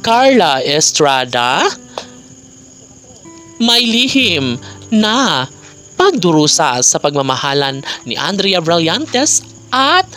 Carla Estrada, may lihim na pagdurusa sa pagmamahalan ni Andrea Brillantes at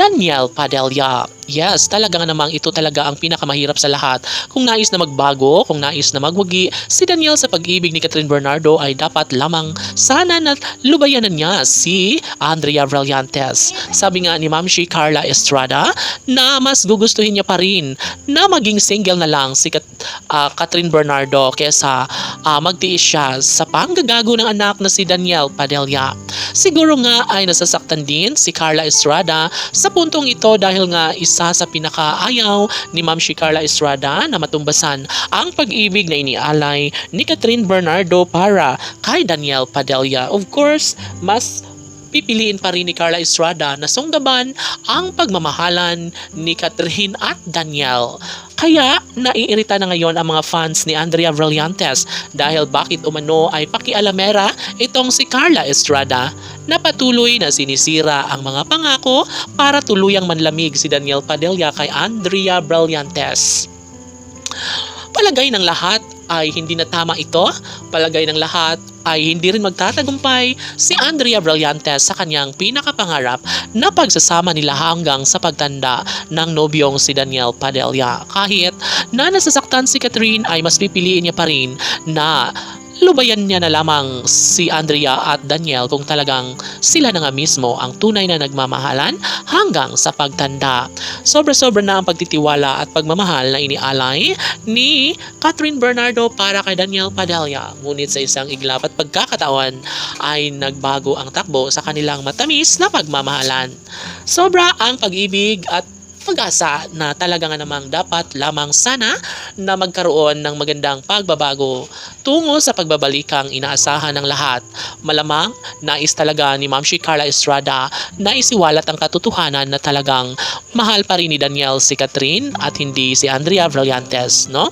Daniel Padilla. Yes, talaga nga namang ito talaga ang pinakamahirap sa lahat. Kung nais na magbago, kung nais na magwagi, si Daniel sa pag-ibig ni Catherine Bernardo ay dapat lamang sana na lubayanan niya si Andrea Brillantes. Sabi nga ni Ma'am Shi Carla Estrada na mas gugustuhin niya pa rin na maging single na lang si Kat- ah, Catherine Bernardo kesa ah, magtiis siya sa panggagago ng anak na si Daniel Padilla. Siguro nga ay nasasaktan din si Carla Estrada sa puntong ito dahil nga isa sa pinakaayaw ni Ma'am si Carla Estrada na matumbasan ang pag-ibig na inialay ni Catherine Bernardo para kay Daniel Padilla. Of course, mas pipiliin pa rin ni Carla Estrada na sunggaban ang pagmamahalan ni Catherine at Daniel. Kaya naiirita na ngayon ang mga fans ni Andrea Brillantes dahil bakit umano ay pakialamera itong si Carla Estrada na patuloy na sinisira ang mga pangako para tuluyang manlamig si Daniel Padilla kay Andrea Brillantes. Palagay ng lahat ay hindi na tama ito. Palagay ng lahat ay hindi rin magtatagumpay si Andrea Brillantes sa kanyang pinakapangarap na pagsasama nila hanggang sa pagtanda ng nobyong si Daniel Padilla. Kahit na nasasaktan si Catherine ay mas pipiliin niya pa rin na lubayan niya na lamang si Andrea at Daniel kung talagang sila na nga mismo ang tunay na nagmamahalan hanggang sa pagtanda. Sobra-sobra na ang pagtitiwala at pagmamahal na inialay ni Catherine Bernardo para kay Daniel Padilla. Ngunit sa isang iglap at pagkakataon ay nagbago ang takbo sa kanilang matamis na pagmamahalan. Sobra ang pag-ibig at pag-asa na talaga nga namang dapat lamang sana na magkaroon ng magandang pagbabago tungo sa pagbabalikang inaasahan ng lahat. Malamang nais talaga ni Ma'am si Carla Estrada na isiwalat ang katotohanan na talagang mahal pa rin ni Daniel si Catherine at hindi si Andrea Brillantes, no?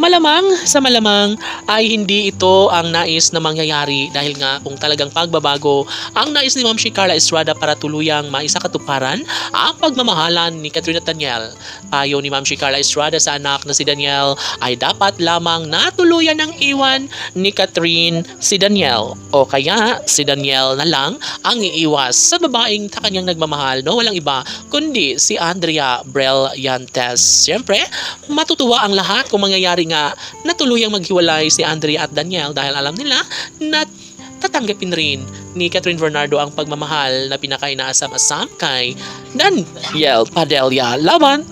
Malamang sa malamang ay hindi ito ang nais na mangyayari dahil nga kung talagang pagbabago ang nais ni Ma'am si Carla Estrada para tuluyang maisakatuparan ang pagmamahalan ni Catherine at Daniel. Payo ni Ma'am si Carla Estrada sa anak na si Daniel ay dapat lamang natuluyan ng iwan ni Catherine si Daniel o kaya si Daniel na lang ang iiwas sa babaeng sa kanyang nagmamahal no walang iba kundi si Andrea Brillantes. Siyempre, matutuwa ang lahat kung mangyayari nga na tuluyang maghiwalay si Andrea at Daniel dahil alam nila na tatanggapin rin ni Catherine Bernardo ang pagmamahal na pinakainaasam-asam kay Daniel Padilla. Laban!